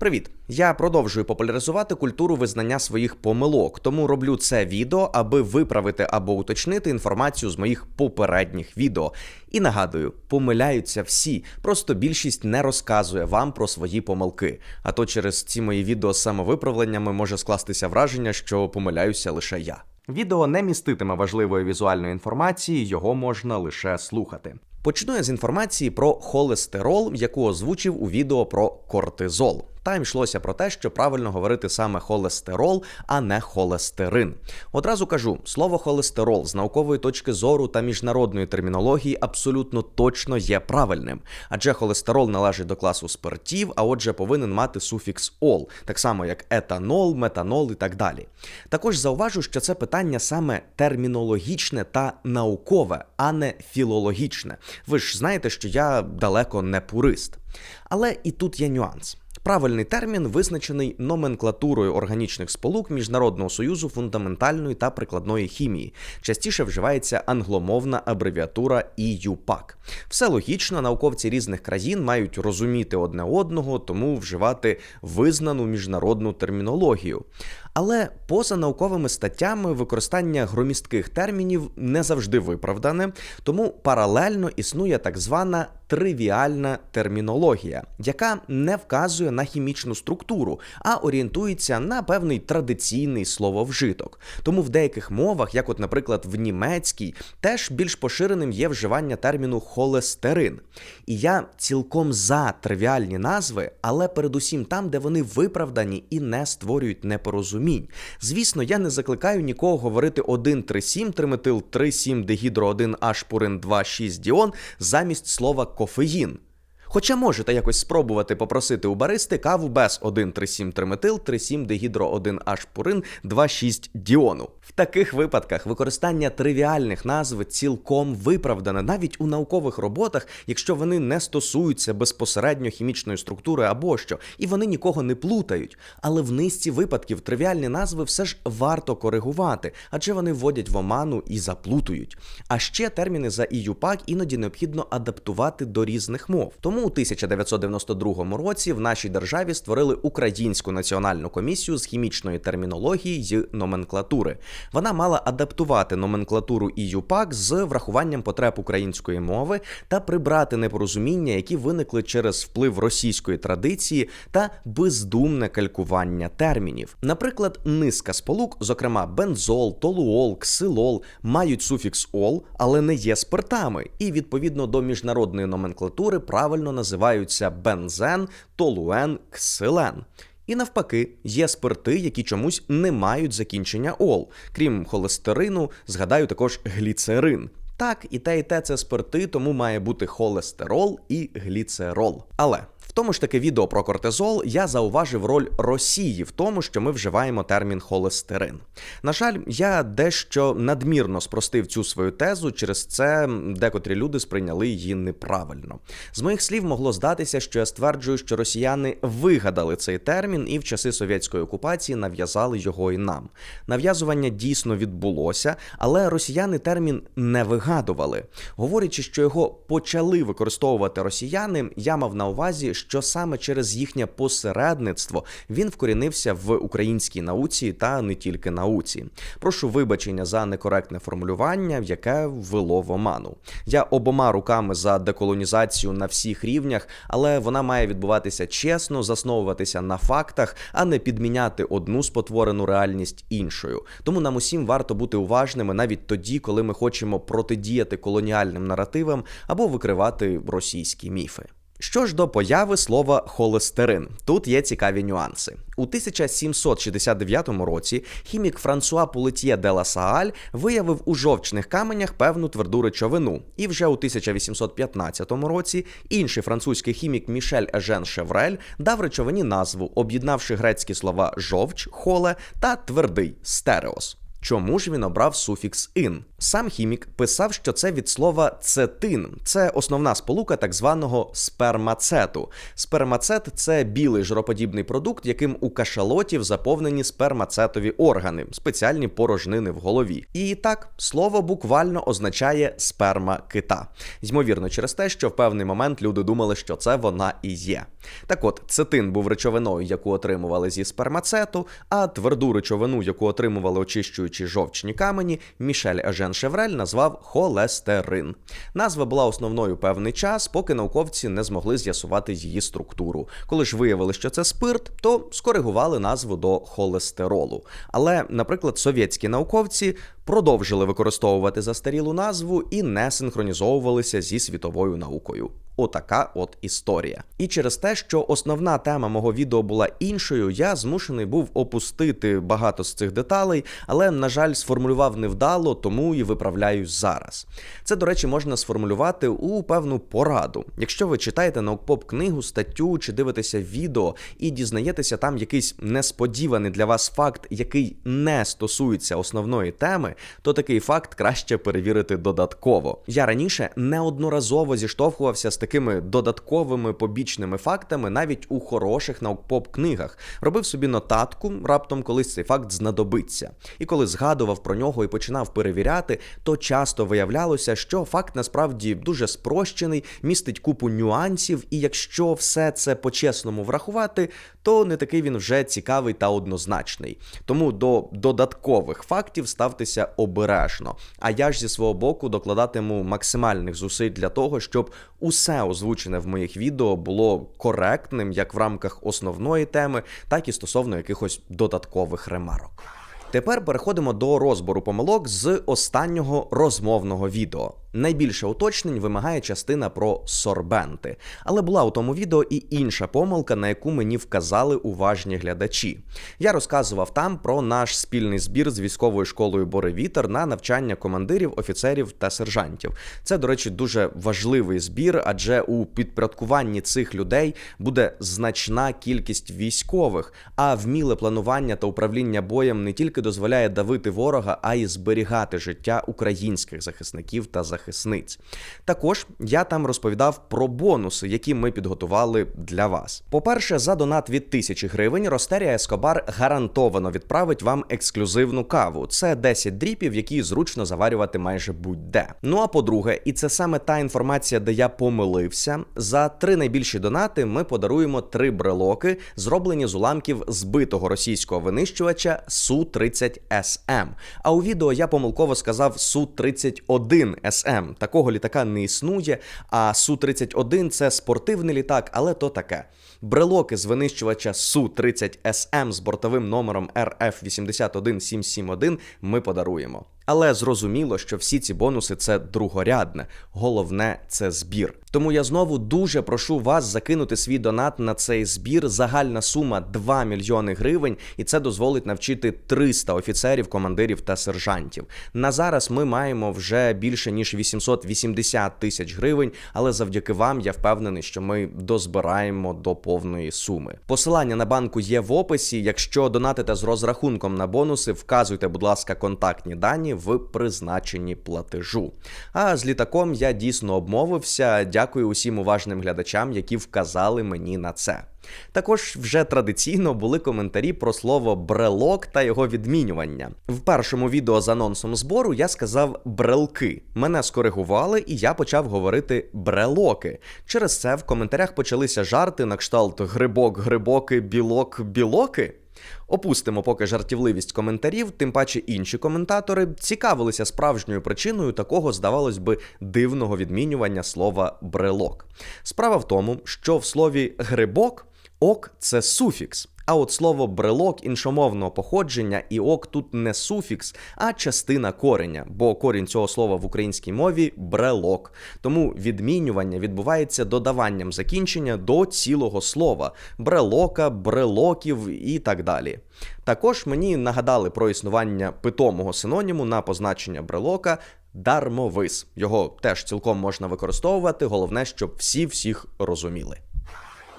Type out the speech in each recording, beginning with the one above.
Привіт! Я продовжую популяризувати культуру визнання своїх помилок, тому роблю це відео, аби виправити або уточнити інформацію з моїх попередніх відео. І нагадую, помиляються всі, просто більшість не розказує вам про свої помилки. А то через ці мої відео з самовиправленнями може скластися враження, що помиляюся лише я. Відео не міститиме важливої візуальної інформації, його можна лише слухати. Почну я з інформації про холестерол, яку озвучив у відео про кортизол. Там йшлося про те, що правильно говорити саме холестерол, а не холестерин. Одразу кажу, слово холестерол з наукової точки зору та міжнародної термінології абсолютно точно є правильним, адже холестерол належить до класу спиртів, а отже, повинен мати суфікс ол, так само як етанол, метанол і так далі. Також зауважу, що це питання саме термінологічне та наукове, а не філологічне. Ви ж знаєте, що я далеко не пурист. Але і тут є нюанс. Правильний термін визначений номенклатурою органічних сполук Міжнародного союзу фундаментальної та прикладної хімії. Частіше вживається англомовна абревіатура EUPAC. Все логічно, науковці різних країн мають розуміти одне одного, тому вживати визнану міжнародну термінологію. Але поза науковими статтями використання громістких термінів не завжди виправдане, тому паралельно існує так звана тривіальна термінологія, яка не вказує на хімічну структуру, а орієнтується на певний традиційний слововжиток. Тому в деяких мовах, як, от, наприклад, в німецькій, теж більш поширеним є вживання терміну холестерин. І я цілком за тривіальні назви, але передусім там, де вони виправдані і не створюють непорозумінь. Звісно, я не закликаю нікого говорити 1,3,7 триметил 3,7 дегідро 1 ашпурин 2,6 діон замість слова кофеїн. Хоча можете якось спробувати попросити у баристи каву без 1,37 триметил, 3,7 дегідро 1 ашпурин, 2,6 діону. В таких випадках використання тривіальних назв цілком виправдане навіть у наукових роботах, якщо вони не стосуються безпосередньо хімічної структури або що, і вони нікого не плутають. Але в низці випадків тривіальні назви все ж варто коригувати, адже вони вводять в оману і заплутують. А ще терміни за іюпак іноді необхідно адаптувати до різних мов. Тому у 1992 році в нашій державі створили Українську національну комісію з хімічної термінології й номенклатури. Вона мала адаптувати номенклатуру ІЮПАК з врахуванням потреб української мови та прибрати непорозуміння, які виникли через вплив російської традиції та бездумне калькування термінів. Наприклад, низка сполук, зокрема бензол, толуол, ксилол, мають суфікс ол, але не є спиртами, і відповідно до міжнародної номенклатури правильно називаються бензен, толуен, ксилен. І навпаки, є спирти, які чомусь не мають закінчення ол. Крім холестерину, згадаю також гліцерин. Так, і те, і те це спирти, тому має бути холестерол і гліцерол. Але тому ж таки відео про кортизол я зауважив роль Росії в тому, що ми вживаємо термін холестерин. На жаль, я дещо надмірно спростив цю свою тезу, через це декотрі люди сприйняли її неправильно. З моїх слів могло здатися, що я стверджую, що росіяни вигадали цей термін і в часи совєтської окупації нав'язали його і нам. Нав'язування дійсно відбулося, але росіяни термін не вигадували. Говорячи, що його почали використовувати росіяни, я мав на увазі що саме через їхнє посередництво він вкорінився в українській науці та не тільки науці. Прошу вибачення за некоректне формулювання, яке ввело в оману. Я обома руками за деколонізацію на всіх рівнях, але вона має відбуватися чесно, засновуватися на фактах, а не підміняти одну спотворену реальність іншою. Тому нам усім варто бути уважними навіть тоді, коли ми хочемо протидіяти колоніальним наративам або викривати російські міфи. Що ж до появи слова холестерин, тут є цікаві нюанси. У 1769 році хімік Франсуа Пулетьє де ла Сааль виявив у жовчних каменях певну тверду речовину, і вже у 1815 році інший французький хімік Мішель Ежен Шеврель дав речовині назву, об'єднавши грецькі слова жовч, холе та твердий стереос. Чому ж він обрав суфікс ин? Сам хімік писав, що це від слова цетин, це основна сполука так званого спермацету. Спермацет це білий жироподібний продукт, яким у кашалотів заповнені спермацетові органи, спеціальні порожнини в голові. І так, слово буквально означає сперма кита. Ймовірно, через те, що в певний момент люди думали, що це вона і є. Так от, цетин був речовиною, яку отримували зі спермацету, а тверду речовину, яку отримували очищуючи жовчні камені, Мішель Ежен Шеврель назвав холестерин. Назва була основною певний час, поки науковці не змогли з'ясувати її структуру. Коли ж виявили, що це спирт, то скоригували назву до холестеролу. Але, наприклад, совєтські науковці продовжили використовувати застарілу назву і не синхронізовувалися зі світовою наукою. Отака от історія. І через те, що основна тема мого відео була іншою, я змушений був опустити багато з цих деталей, але, на жаль, сформулював невдало, тому і виправляюсь зараз. Це, до речі, можна сформулювати у певну пораду. Якщо ви читаєте наукпоп книгу, статтю чи дивитеся відео і дізнаєтеся там якийсь несподіваний для вас факт, який не стосується основної теми, то такий факт краще перевірити додатково. Я раніше неодноразово зіштовхувався з такими додатковими побічними фактами навіть у хороших наукпоп книгах. Робив собі нотатку, раптом колись цей факт знадобиться. І коли згадував про нього і починав перевіряти, то часто виявлялося, що факт насправді дуже спрощений, містить купу нюансів, і якщо все це по-чесному врахувати, то не такий він вже цікавий та однозначний. Тому до додаткових фактів ставтеся обережно. А я ж зі свого боку докладатиму максимальних зусиль для того, щоб усе озвучене в моїх відео було коректним як в рамках основної теми, так і стосовно якихось додаткових ремарок. Тепер переходимо до розбору помилок з останнього розмовного відео. Найбільше уточнень вимагає частина про сорбенти, але була у тому відео і інша помилка, на яку мені вказали уважні глядачі. Я розказував там про наш спільний збір з військовою школою Боревітер на навчання командирів, офіцерів та сержантів. Це, до речі, дуже важливий збір, адже у підпорядкуванні цих людей буде значна кількість військових, а вміле планування та управління боєм не тільки дозволяє давити ворога, а й зберігати життя українських захисників та захисників захисниць. Також я там розповідав про бонуси, які ми підготували для вас. По-перше, за донат від тисячі гривень Ростерія Ескобар гарантовано відправить вам ексклюзивну каву. Це 10 дріпів, які зручно заварювати майже будь-де. Ну а по-друге, і це саме та інформація, де я помилився. За три найбільші донати ми подаруємо три брелоки, зроблені з уламків збитого російського винищувача су 30 СМ. А у відео я помилково сказав су 31 СМ. СМ. Такого літака не існує. А Су-31 це спортивний літак, але то таке. Брелоки з винищувача Су-30 СМ з бортовим номером РФ 81771 ми подаруємо. Але зрозуміло, що всі ці бонуси це другорядне, головне це збір. Тому я знову дуже прошу вас закинути свій донат на цей збір. Загальна сума 2 мільйони гривень, і це дозволить навчити 300 офіцерів, командирів та сержантів. На зараз ми маємо вже більше ніж 880 тисяч гривень, але завдяки вам я впевнений, що ми дозбираємо до повної суми. Посилання на банку є в описі. Якщо донатите з розрахунком на бонуси, вказуйте, будь ласка, контактні дані в призначенні платежу. А з літаком я дійсно обмовився. Дякую усім уважним глядачам, які вказали мені на це. Також вже традиційно були коментарі про слово брелок та його відмінювання. В першому відео з анонсом збору я сказав брелки. Мене скоригували, і я почав говорити брелоки. Через це в коментарях почалися жарти на кшталт грибок, грибоки, білок, білоки. Опустимо поки жартівливість коментарів, тим паче інші коментатори цікавилися справжньою причиною такого, здавалось би, дивного відмінювання слова брелок. Справа в тому, що в слові грибок ок це суфікс. А от слово брелок іншомовного походження і ок тут не суфікс, а частина кореня, бо корінь цього слова в українській мові брелок. Тому відмінювання відбувається додаванням закінчення до цілого слова брелока, брелоків і так далі. Також мені нагадали про існування питомого синоніму на позначення брелока. Дармовис. Його теж цілком можна використовувати, головне, щоб всі всіх розуміли.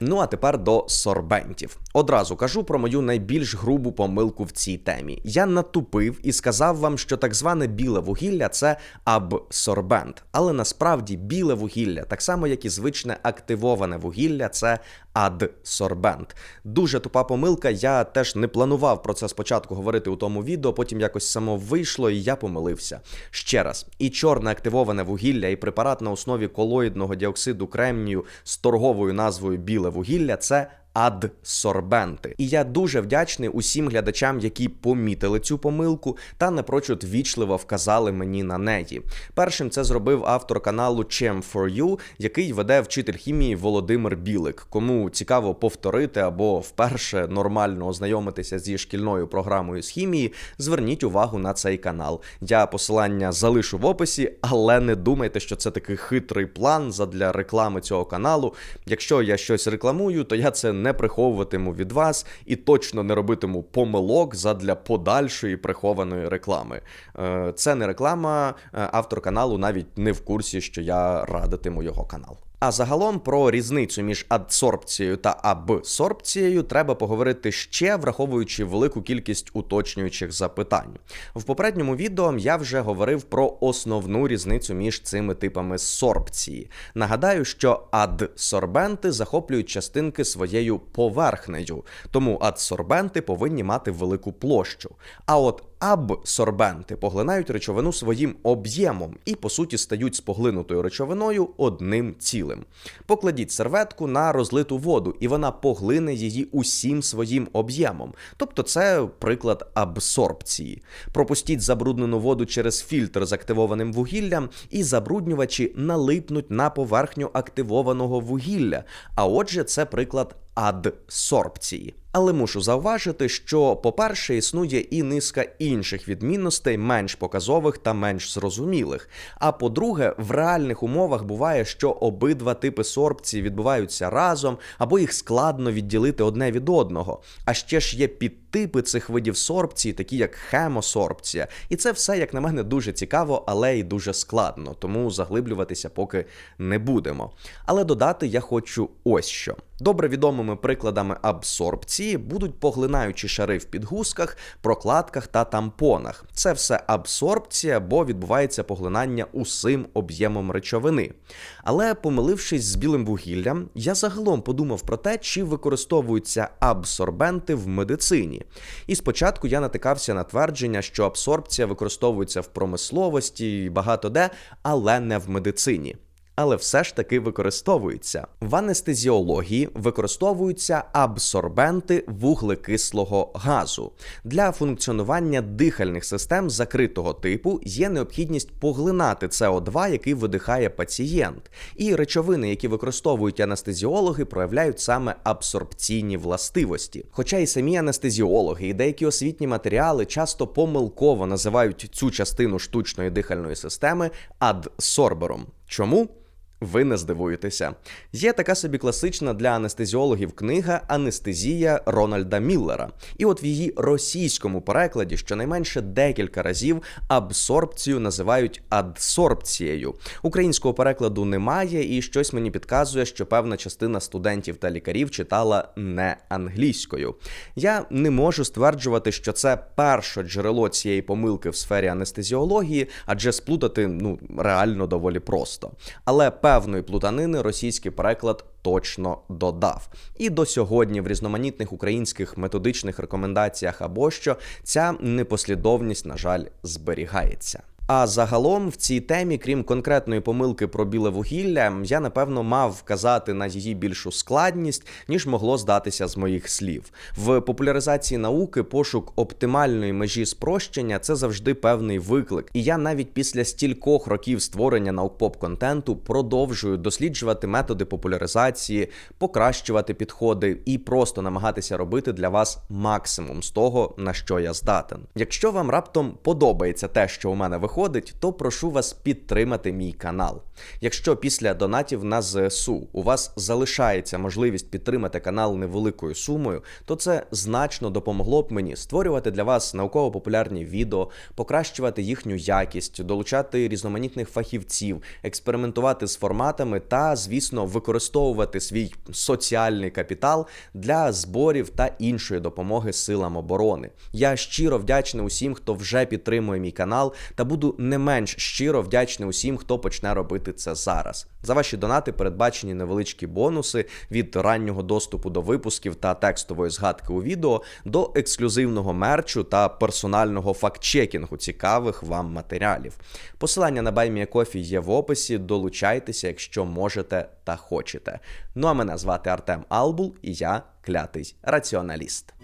Ну а тепер до сорбентів. Одразу кажу про мою найбільш грубу помилку в цій темі. Я натупив і сказав вам, що так зване біле вугілля це абсорбент. Але насправді біле вугілля, так само як і звичне активоване вугілля, це адсорбент. Дуже тупа помилка. Я теж не планував про це спочатку говорити у тому відео, потім якось само вийшло, і я помилився. Ще раз, і чорне активоване вугілля, і препарат на основі колоїдного діоксиду кремнію з торговою назвою біле вугілля це адсорбенти. І я дуже вдячний усім глядачам, які помітили цю помилку та напрочуд вічливо вказали мені на неї. Першим це зробив автор каналу Chem4U, який веде вчитель хімії Володимир Білик. Кому цікаво повторити або вперше нормально ознайомитися зі шкільною програмою з хімії, зверніть увагу на цей канал. Я посилання залишу в описі, але не думайте, що це такий хитрий план задля реклами цього каналу. Якщо я щось рекламую, то я це не приховуватиму від вас і точно не робитиму помилок задля подальшої прихованої реклами. Е, Це не реклама, е, автор каналу навіть не в курсі, що я радитиму його канал. А загалом про різницю між адсорбцією та абсорбцією треба поговорити ще, враховуючи велику кількість уточнюючих запитань. В попередньому відео я вже говорив про основну різницю між цими типами сорбції. Нагадаю, що адсорбенти захоплюють частинки своєю поверхнею, тому адсорбенти повинні мати велику площу. А от абсорбенти поглинають речовину своїм об'ємом і, по суті, стають з поглинутою речовиною одним цілим. Покладіть серветку на розлиту воду, і вона поглине її усім своїм об'ємом. Тобто, це приклад абсорбції. Пропустіть забруднену воду через фільтр з активованим вугіллям, і забруднювачі налипнуть на поверхню активованого вугілля. А отже, це приклад адсорбції. Але мушу зауважити, що, по-перше, існує і низка інших відмінностей, менш показових та менш зрозумілих. А по-друге, в реальних умовах буває, що обидва типи сорбції відбуваються разом, або їх складно відділити одне від одного. А ще ж є підтипи цих видів сорбції, такі як хемосорбція. І це все, як на мене, дуже цікаво, але й дуже складно, тому заглиблюватися поки не будемо. Але додати я хочу ось що. Добре відомими прикладами абсорбції будуть поглинаючі шари в підгузках, прокладках та тампонах. Це все абсорбція, бо відбувається поглинання усім об'ємом речовини. Але помилившись з білим вугіллям, я загалом подумав про те, чи використовуються абсорбенти в медицині. І спочатку я натикався на твердження, що абсорбція використовується в промисловості і багато де, але не в медицині але все ж таки використовуються. В анестезіології використовуються абсорбенти вуглекислого газу. Для функціонування дихальних систем закритого типу є необхідність поглинати СО2, який видихає пацієнт. І речовини, які використовують анестезіологи, проявляють саме абсорбційні властивості. Хоча і самі анестезіологи, і деякі освітні матеріали часто помилково називають цю частину штучної дихальної системи адсорбером. Чому? Ви не здивуєтеся. Є така собі класична для анестезіологів книга Анестезія Рональда Міллера. І от в її російському перекладі щонайменше декілька разів абсорбцію називають адсорбцією. Українського перекладу немає, і щось мені підказує, що певна частина студентів та лікарів читала не англійською. Я не можу стверджувати, що це перше джерело цієї помилки в сфері анестезіології, адже сплутати ну реально доволі просто. Але певної плутанини російський переклад точно додав. І до сьогодні в різноманітних українських методичних рекомендаціях або що ця непослідовність, на жаль, зберігається. А загалом в цій темі, крім конкретної помилки про біле вугілля, я напевно мав вказати на її більшу складність, ніж могло здатися з моїх слів. В популяризації науки пошук оптимальної межі спрощення це завжди певний виклик. І я навіть після стількох років створення наукпоп контенту продовжую досліджувати методи популяризації, покращувати підходи і просто намагатися робити для вас максимум з того, на що я здатен. Якщо вам раптом подобається те, що у мене виходить, виходить, то прошу вас підтримати мій канал. Якщо після донатів на ЗСУ у вас залишається можливість підтримати канал невеликою сумою, то це значно допомогло б мені створювати для вас науково-популярні відео, покращувати їхню якість, долучати різноманітних фахівців, експериментувати з форматами та, звісно, використовувати свій соціальний капітал для зборів та іншої допомоги силам оборони. Я щиро вдячний усім, хто вже підтримує мій канал, та буду не менш щиро вдячний усім, хто почне робити це зараз. За ваші донати передбачені невеличкі бонуси від раннього доступу до випусків та текстової згадки у відео до ексклюзивного мерчу та персонального фактчекінгу цікавих вам матеріалів. Посилання на BuyMeACoffee є в описі. Долучайтеся, якщо можете та хочете. Ну а мене звати Артем Албул, і я клятий раціоналіст.